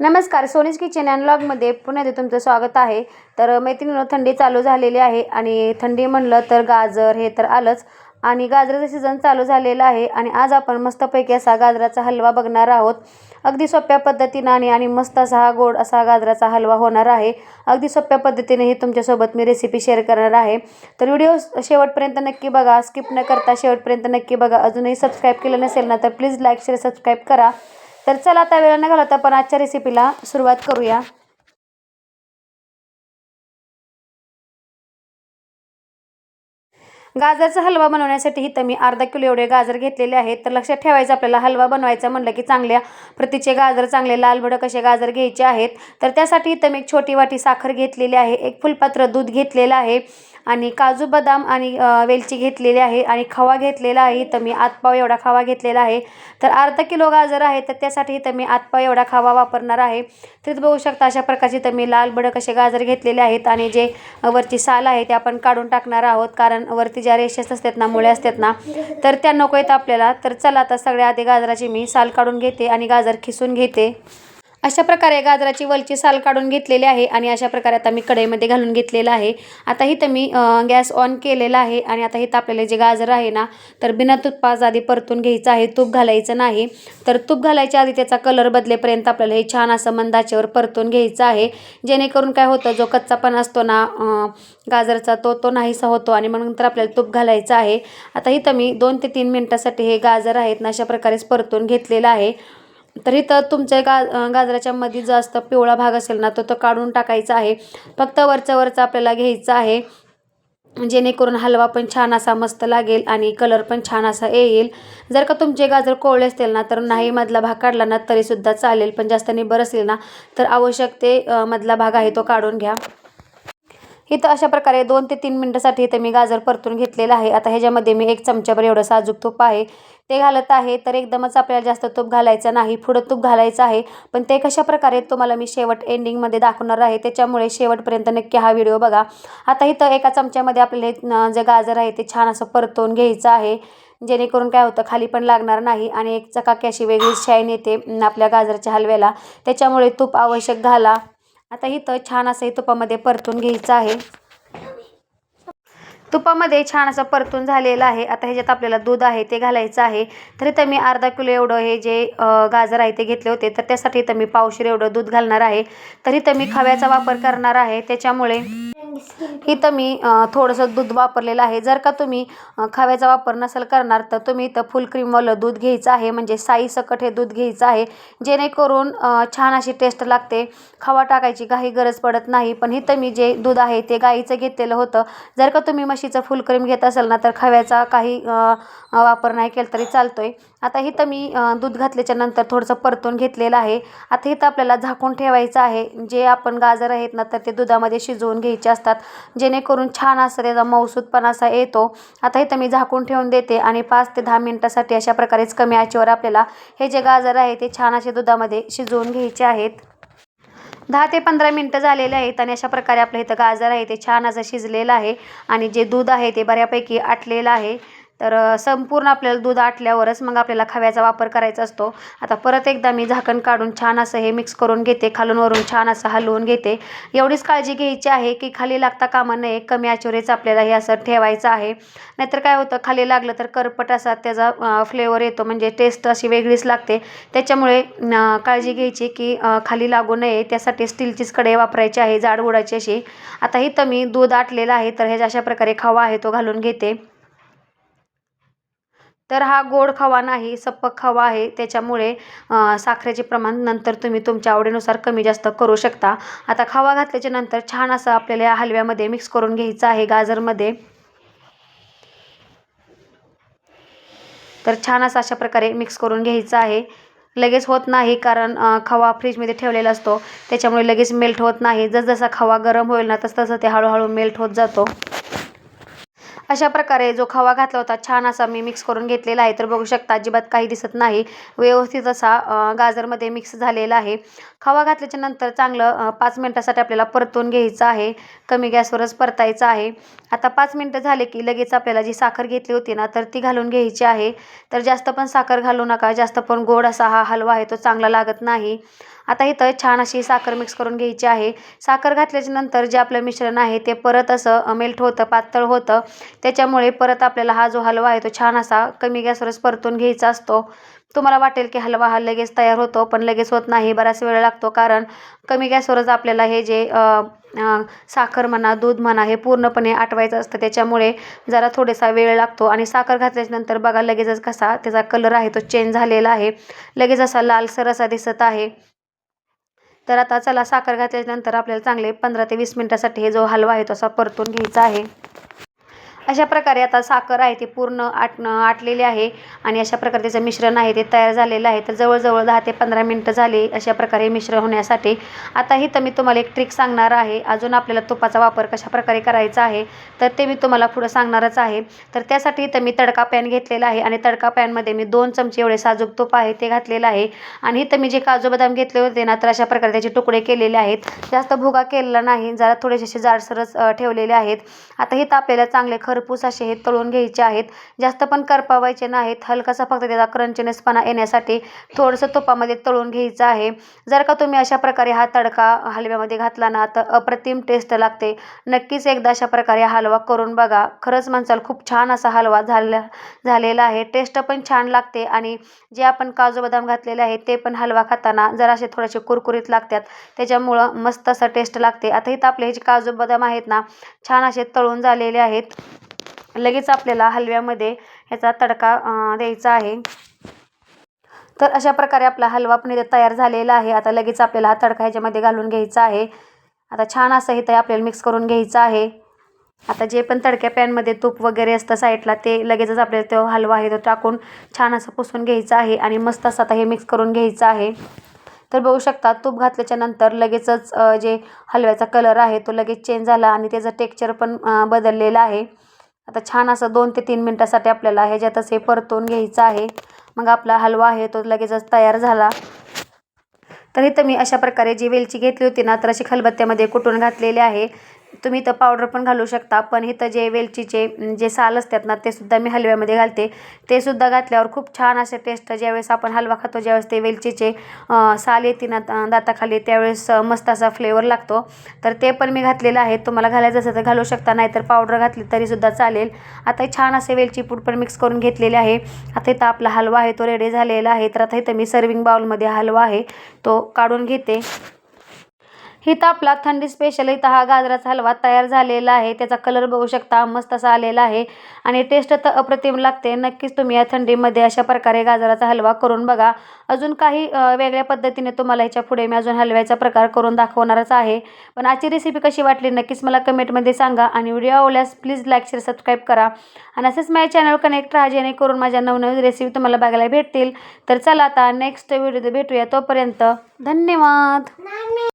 नमस्कार सोनीस kitchen and ब्लॉगमध्ये पुन्हा तुमचं स्वागत आहे. तर मैत्रिणीनं थंडी चालू झालेली आहे आणि थंडी म्हणलं तर गाजर हे तर आलंच आणि गाजराचं सीझन चालू झालेलं आहे आणि आज आपण मस्तपैकी असा गाजराचा हलवा बघणार आहोत. अगदी सोप्या पद्धतीनं आणि आणि मस्त असा हा गोड असा गाजराचा हलवा होणार आहे. अगदी सोप्या पद्धतीने ही तुमच्यासोबत मी रेसिपी शेअर करणार आहे. तर व्हिडिओ शेवटपर्यंत नक्की बघा स्किप न करता शेवटपर्यंत नक्की बघा. अजूनही सबस्क्राईब केलं नसेल ना तर प्लीज लाईक शेअर सबस्क्राईब करा. तर चला आता वेळ न घालवता आपण आजच्या रेसिपीला सुरुवात करूया. गाजरचा हलवा बनवण्यासाठी इथं मी अर्धा किलो एवढे गाजर घेतलेले आहेत. तर लक्षात ठेवायचं आपल्याला हलवा बनवायचा म्हणलं की चांगल्या प्रतीचे गाजर चांगले लालबडक असे गाजर घ्यायचे आहेत. तर त्यासाठी इथं मी एक छोटी वाटी साखर घेतलेली आहे एक फुलपात्र दूध घेतलेलं आहे. आणि काजू बदाम आणि वेलची घेतलेली आहे आणि खवा घेतलेला आहे. इथं मी आतपाव एवढा खवा घेतलेला आहे. तर अर्धा किलो गाजर आहे तर त्यासाठी इथं मी आतपाव एवढा खवा वापरणार आहे. तर बघू शकता अशा प्रकारचे इथं मी लाल भडक असे गाजर घेतलेले आहेत आणि जे वरची साल आहे ते आपण काढून टाकणार आहोत. कारण वरती ज्या रेषेस असतात ना मुळे असतात ना तर त्या नको आहेत आपल्याला. तर चला आता सगळ्या आधी गाजराची मी साल काढून घेते आणि गाजर खिसून घेते. अशा प्रकारे गाजराची वलची साल काढून घेतलेली आहे आणि अशा प्रकारे आता मी कढईमध्ये घालून घेतलेलं आहे. आता इथं मी गॅस ऑन केलेला आहे आणि आता इथं आपल्याला जे गाजर आहे ना तर बिना तुपाच आधी परतून घ्यायचं आहे. तूप घालायचं नाही. तर तूप घालायच्या आधी त्याचा कलर बदलेपर्यंत आपल्याला हे छान असं मंदाच्यावर परतून घ्यायचं आहे. जेणेकरून काय होतं जो कच्चापण असतो ना गाजरचा तो तो नाहीसा होतो आणि मग नंतर आपल्याला तूप घालायचं आहे. आता इथं मी दोन ते तीन मिनटासाठी हे गाजर आहेत ना अशा प्रकारेच परतून घेतलेलं आहे. तर इथं तुमच्या गा गाजराच्या मध्ये जास्त पिवळा भाग असेल ना तो तो काढून टाकायचा आहे. फक्त वरचं वरचं आपल्याला घ्यायचं आहे. जेणेकरून हलवा पण छान असा मस्त लागेल आणि कलर पण छान असा येईल. जर का तुमचे गाजर कोवळे असतील ना तर नाही मधला भाग काढला ना तरीसुद्धा चालेल. पण जास्त निबर असेल ना तर आवश्यक ते मधला भाग आहे तो काढून घ्या. इथं अशा प्रकारे दोन ते तीन मिनटासाठी इथं मी गाजर परतून घेतलेलं आहे. आता ह्याच्यामध्ये मी एक चमच्याभर एवढं साजूक तूप आहे. ते घालत आहे तर एकदमच आपल्याला जास्त तूप घालायचं नाही. पुढं तूप घालायचं आहे. पण ते कशा प्रकारे तुम्हाला मी शेवट एंडिंगमध्ये दाखवणार आहे त्याच्यामुळे शेवटपर्यंत नक्की हा व्हिडिओ बघा. आता इथं एका चमच्यामध्ये आपल्याला जे गाजर आहे ते छान असं परतवून घ्यायचं आहे. जेणेकरून काय होतं खाली पण लागणार नाही आणि एक चकाकी अशी वेगळीच शाईन येते आपल्या गाजरच्या हलव्याला. त्याच्यामुळे तूप आवश्यक घाला. आता इथं छान असं हे तुपामध्ये परतून घ्यायचं आहे. तुपामध्ये छान असं परतून झालेलं आहे. आता ह्याच्यात आपल्याला दूध आहे ते घालायचं आहे. तर इथं मी अर्धा किलो एवढं हे जे गाजर आहे ते घेतले होते. तर त्यासाठी इथं मी पावशीर एवढं दूध घालणार आहे. तर इथं मी खव्याचा वापर करणार आहे. त्याच्यामुळे इथं मी थोडंसं दूध वापरलेलं आहे. जर का तुम्ही खव्याचा वापर नसेल करणार तर तुम्ही इथं फुल क्रीमवालं दूध घ्यायचं आहे. म्हणजे साई सकट हे दूध घ्यायचं आहे. जेणेकरून छान अशी टेस्ट लागते. खवा टाकायची काही गरज पडत नाही. पण इथं मी जे दूध आहे ते गाईचं घेतलेलं होतं. जर का तुम्ही तुळशीचं फुल क्रीम घेत असेल ना तर खव्याचा काही वापर नाही केला तरी चालतो आहे आता इथं मी दूध घातल्याच्या नंतर थोडंसं परतून घेतलेलं आहे. आता इथं आपल्याला झाकून ठेवायचं आहे. जे आपण गाजर आहेत ना तर ते दुधामध्ये शिजवून घ्यायचे असतात. जेणेकरून छान असं त्याचा मऊसूदपणा असा येतो. आता इथं मी झाकून ठेवून देते आणि पाच ते दहा मिनटासाठी अशा प्रकारेच कमी आचेवर आपल्याला हे जे गाजर आहे ते छान असे दुधामध्ये शिजवून घ्यायचे आहेत. दहा ते पंधरा मिनटं झालेले आहेत आणि अशा प्रकारे आपलं इथं गाजर आहे ते छान असं शिजलेलं आहे आणि जे दूध आहे ते बऱ्यापैकी आटलेलं आहे. तर संपूर्ण आपल्याला दूध आटल्यावरच मग आपल्याला खव्याचा वापर करायचा असतो. आता परत एकदा मी झाकण काढून छान असं हे मिक्स करून घेते खालून वरून छान असं हलवून घेते. एवढीच काळजी घ्यायची आहे की खाली लागता कामा नये कमी आचुरेच आपल्याला हे असं ठेवायचं आहे. नाहीतर काय होतं खाली लागलं तर करपट असा त्याचा फ्लेवर येतो म्हणजे टेस्ट अशी वेगळीच लागते. त्याच्यामुळे काळजी घ्यायची की खाली लागू नये त्यासाठी स्टीलचीच कढई वापरायची आहे जाड उडायची अशी. आता इथं मी दूध आटलेलं आहे तर ह्याच्या अशा प्रकारे खवा आहे तो घालून घेते. तर हा गोड खवा नाही सप्पक खवा आहे. त्याच्यामुळे साखरेचे प्रमाण नंतर तुम्ही तुमच्या आवडीनुसार कमी जास्त करू शकता. आता खवा घातल्याच्या नंतर छान असं आपल्याला या हलव्यामध्ये मिक्स करून घ्यायचं आहे गाजरमध्ये. तर छान असं अशा प्रकारे मिक्स करून घ्यायचं आहे. लगेच होत नाही कारण खवा फ्रीजमध्ये ठेवलेला असतो. त्याच्यामुळे लगेच मेल्ट होत नाही. जसजसा खवा गरम होईल ना तसतसं ते हळूहळू मेल्ट होत जातो. अशा प्रकारे जो खवा घातला होता छान असा मी मिक्स करून घेतलेला आहे. तर बघू शकता अजिबात काही दिसत नाही. व्यवस्थित असा गाजरमध्ये मिक्स झालेला आहे. खवा घातल्याच्या नंतर चांगलं पाच मिनटासाठी आपल्याला परतून घ्यायचं आहे. कमी गॅसवरच परतायचं आहे. आता पाच मिनटं झाले की लगेच आपल्याला जी साखर घेतली होती ना तर ती घालून घ्यायची आहे. तर जास्त पण साखर घालू नका. जास्त पण गोड असा हा हलवा आहे तो चांगला लागत नाही. आता इथं छान अशी साखर मिक्स करून घ्यायची आहे. साखर घातल्याच्या नंतर जे आपलं मिश्रण आहे ते परत असं मेल्ट होतं पातळ होतं. त्याच्यामुळे परत आपल्याला हा जो हलवा आहे तो छान असा कमी गॅसवरच परतून घ्यायचा असतो. तुम्हाला वाटेल की हलवा हा लगेच तयार होतो पण लगेच होत नाही बराच वेळ लागतो. कारण कमी गॅसवरच आपल्याला हे जे साखर म्हणा दूध म्हणा हे पूर्णपणे आटवायचं असतं. त्याच्यामुळे जरा थोडासा वेळ लागतो. आणि साखर घातल्याच्यानंतर बघा लगेचच कसा त्याचा कलर आहे तो चेंज झालेला आहे. लगेच असा लालसर असा दिसत आहे. तर आता चला साखर घातल्यानंतर आपल्याला चांगले पंधरा ते वीस मिनटासाठी हे जो हलवा आहे तो असा परतून घ्यायचा आहे. अशा प्रकारे आता साखर आहे ती पूर्ण आट आटलेली आहे आणि अशा प्रकारे त्याचं मिश्रण आहे ते तयार झालेलं आहे. तर जवळजवळ दहा ते पंधरा मिनटं झाली अशा प्रकारे मिश्रण होण्यासाठी. आता ही तर मी तुम्हाला एक ट्रिक सांगणार आहे. अजून आपल्याला तुपाचा वापर कशा प्रकारे करायचा आहे तर ते मी तुम्हाला पुढं सांगणारच आहे. तर त्यासाठी इथं मी तडका पॅन घेतलेला आहे आणि तडका पॅनमध्ये मी दोन चमचे एवढे साजूक तूप आहे ते घातलेलं आहे. आणि इथं मी जे काजू बदाम घेतले होते ना तर अशा प्रकारे त्याचे तुकडे केलेले आहेत. जास्त भुगा केलेला नाही जरा थोडेसे असे जाडसरच ठेवलेले आहेत. आता हे आपल्याला चांगले खर खरपूस असे हे तळून घ्यायचे आहेत. जास्त पण करपावायचे नाहीत. हलकासा फक्त त्याचा क्रंचनेसपणा येण्यासाठी थोडंसं तुपामध्ये तळून घ्यायचं आहे. जर का तुम्ही अशा प्रकारे हा तडका हलव्यामध्ये घातला ना तर अप्रतिम टेस्ट लागते. नक्कीच एकदा अशा प्रकारे हलवा करून बघा. खरंच माणसाला खूप छान असा हलवा झाला झालेला आहे. टेस्ट पण छान लागते आणि जे आपण काजू बदाम घातलेले आहेत ते पण हलवा खाताना जरासे थोडेसे कुरकुरीत लागतात. त्याच्यामुळं मस्त असं टेस्ट लागते. आता इथं आपले हे जे काजू बदाम आहेत ना छान असे तळून झालेले आहेत. लगेच आपल्याला हलव्यामध्ये ह्याचा तडका द्यायचा आहे. तर अशा प्रकारे आपला हलवा पण इथे तयार झालेला आहे. आता लगेच आपल्याला हा तडका ह्याच्यामध्ये घालून घ्यायचा आहे. आता छान असं हे तयार आपल्याला मिक्स करून घ्यायचं आहे. आता जे पण तडक्या पॅनमध्ये तूप वगैरे असतं साईडला ते लगेचच आपल्याला तो हलवा आहे तो टाकून छान असं पुसून घ्यायचं आहे आणि मस्त असं आता हे मिक्स करून घ्यायचं आहे. तर बघू शकता तूप घातल्याच्या नंतर लगेचच जे हलव्याचा कलर आहे तो लगेच चेंज झाला आणि त्याचं टेक्चर पण बदललेलं आहे. आता छान असं दोन ते तीन मिनटासाठी आपल्याला ह्याच्यातच हे परतून घ्यायचं आहे. मग आपला हलवा आहे तो लगेचच तयार झाला. तर इथं मी अशा प्रकारे जी वेलची घेतली होती ना तर अशी खलबत्त्यामध्ये कुटून घातलेली आहे. तुम्ही इथं पावडर पण घालू शकता पण इथं जे वेलचीचे जे साल असतात ना ते सुद्धा मी हलव्यामध्ये घालते. ते सुद्धा घातल्यावर खूप छान असे टेस्ट ज्यावेळेस आपण हलवा खातो ज्यावेळेस ते वेलचीचे साल येते ना दाताखाली त्यावेळेस मस्त असा फ्लेवर लागतो. तर ते पण मी घातलेलं आहे. तुम्हाला घालायचं असेल तर घालू शकता नाहीतर पावडर घातली तरीसुद्धा चालेल. आता छान असे वेलची पूड पण मिक्स करून घेतलेले आहे. आता इथं आपला हलवा आहे तो रेडी झालेला आहे. तर आता इथं मी सर्विंग बाउलमध्ये हलवा आहे तो काढून घेते. इथं आपला थंडी स्पेशल इथं हा गाजराचा हलवा तयार झालेला आहे. त्याचा कलर बघू शकता. मस्त असा आलेला आहे. आणि टेस्ट तर अप्रतिम लागते. नक्कीच तुम्ही या थंडीमध्ये अशा प्रकारे गाजराचा हलवा करून बघा. अजून काही वेगळ्या पद्धतीने तुम्हाला ह्याच्या पुढे मी अजून हलव्याचा प्रकार करून दाखवणारच आहे. पण आजची रेसिपी कशी वाटली नक्कीच मला कमेंटमध्ये सांगा. आणि व्हिडिओ आवडल्यास प्लीज लाईक शेअर सबस्क्राईब करा. आणि असेच माझ्या चॅनल कनेक्ट राहा. जेणेकरून माझ्या नवनवीन रेसिपी तुम्हाला बघायला भेटतील. तर चला आता नेक्स्ट व्हिडिओ भेटूया. तोपर्यंत धन्यवाद.